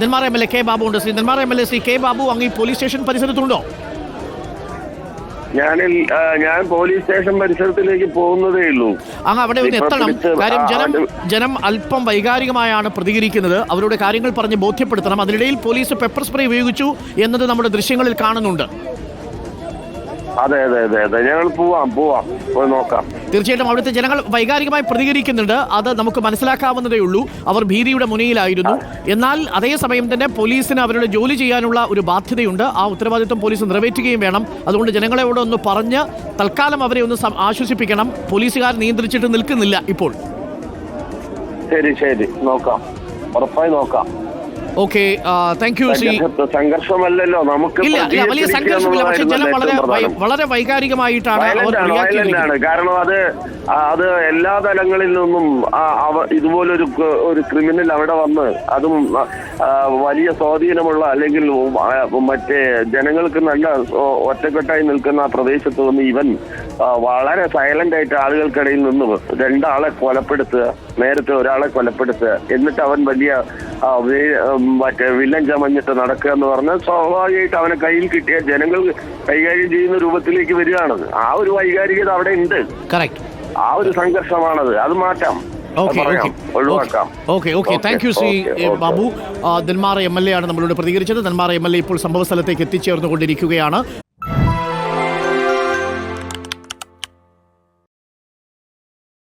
Nenmara M L A K Babu ഉണ്ട്. Sri Nenmara M L A Sri K Babu അങ്ങ് ഈ police station പരിസരത്തുണ്ടോ? ഞാനിൽ ഞാൻ police station പരിസരത്തിലേക്ക് പോകുന്നതേ ഉള്ളൂ. അങ്ങ് അവിടെ ഒന്ന് എത്തണം. കാര്യം ജനം ജനം അല്പം വൈകാരികമായാണ് പ്രതികരിക്കുന്നത്. അവരുടെ കാര്യങ്ങൾ പറഞ്ഞ് ബോധ്യപ്പെടുത്തണം. അതിനിടയിൽ പോലീസ് പെപ്പർ സ്പ്രേ ഉപയോഗിച്ചു എന്നത് നമ്മുടെ ദൃശ്യങ്ങളിൽ കാണുന്നുണ്ട്. അതെ അതെ അതെ അതെ. ഞങ്ങൾ പോവാം പോവാം. പോയി നോക്കാം. തീർച്ചയായിട്ടും അവിടുത്തെ ജനങ്ങൾ വൈകാരികമായി പ്രതികരിക്കുന്നുണ്ട്. അത് നമുക്ക് മനസ്സിലാക്കാവുന്നതേ ഉള്ളൂ. അവർ ഭീതിയുടെ മുനയിലായിരുന്നു. എന്നാൽ അതേസമയം തന്നെ പോലീസിന് അവരുടെ ജോലി ചെയ്യാനുള്ള ഒരു ബാധ്യതയുണ്ട്. ആ ഉത്തരവാദിത്വം പോലീസ് നിറവേറ്റുകയും വേണം. അതുകൊണ്ട് ജനങ്ങളോട് ഒന്ന് പറഞ്ഞ് തൽക്കാലം അവരെ ഒന്ന് ആശ്വസിപ്പിക്കണം. പോലീസുകാർ നിയന്ത്രിച്ചിട്ട് നിൽക്കുന്നില്ല ഇപ്പോൾ. ശരി ശരി. നോക്കാം. ഉറപ്പായി നോക്കാം. ഓക്കെ താങ്ക് യു സി സംഘർഷ- സംഘർഷമല്ലല്ലോ നമുക്ക് ഇല്ല ഇല്ല വലിയ സംഘർഷമില്ല പക്ഷേ ജനം വളരെ. വളരെ വൈകാരികമായിട്ടാണ് അവർ ചെയ്തിരിക്കുന്നത്. ആണ് കാരണം അത് അത് എല്ലാ തലങ്ങളിൽ നിന്നും ഇതുപോലൊരു ഒരു ക്രിമിനൽ അവിടെ വന്ന് അതും വലിയ സ്വാധീനമുള്ള അല്ലെങ്കിൽ മറ്റേ ജനങ്ങൾക്ക് നല്ല ഒറ്റക്കെട്ടായി നിൽക്കുന്ന ആ പ്രദേശത്ത് നിന്ന് ഇവൻ വളരെ സൈലന്റ് ആയിട്ട് ആളുകൾക്കിടയിൽ നിന്നും രണ്ടാളെ കൊലപ്പെടുത്തുക നേരത്തെ ഒരാളെ കൊലപ്പെടുത്തുക എന്നിട്ട് അവൻ വലിയ മറ്റേ വില്ലൻ ചമഞ്ഞിട്ട് നടക്കുക എന്ന് പറഞ്ഞാൽ സ്വാഭാവികമായിട്ട് അവനെ കയ്യിൽ കിട്ടിയ ജനങ്ങൾ കൈകാര്യം ചെയ്യുന്ന രൂപത്തിലേക്ക് വരികയാണത്. ആ ഒരു വൈകാരികത അവിടെ ഉണ്ട്. ആ ഒരു സംഘർഷമാണത്. അത് മാറ്റാം. Okay okay thank you Sri. Babu. Nenmara M L A ആണ് നമ്മളോട് പ്രതികരിച്ചത്. നെന്മാറ എം എൽ എ ഇപ്പോൾ സംഭവ സ്ഥലത്തേക്ക് എത്തിച്ചേർന്നുകൊണ്ടിരിക്കുകയാണ്.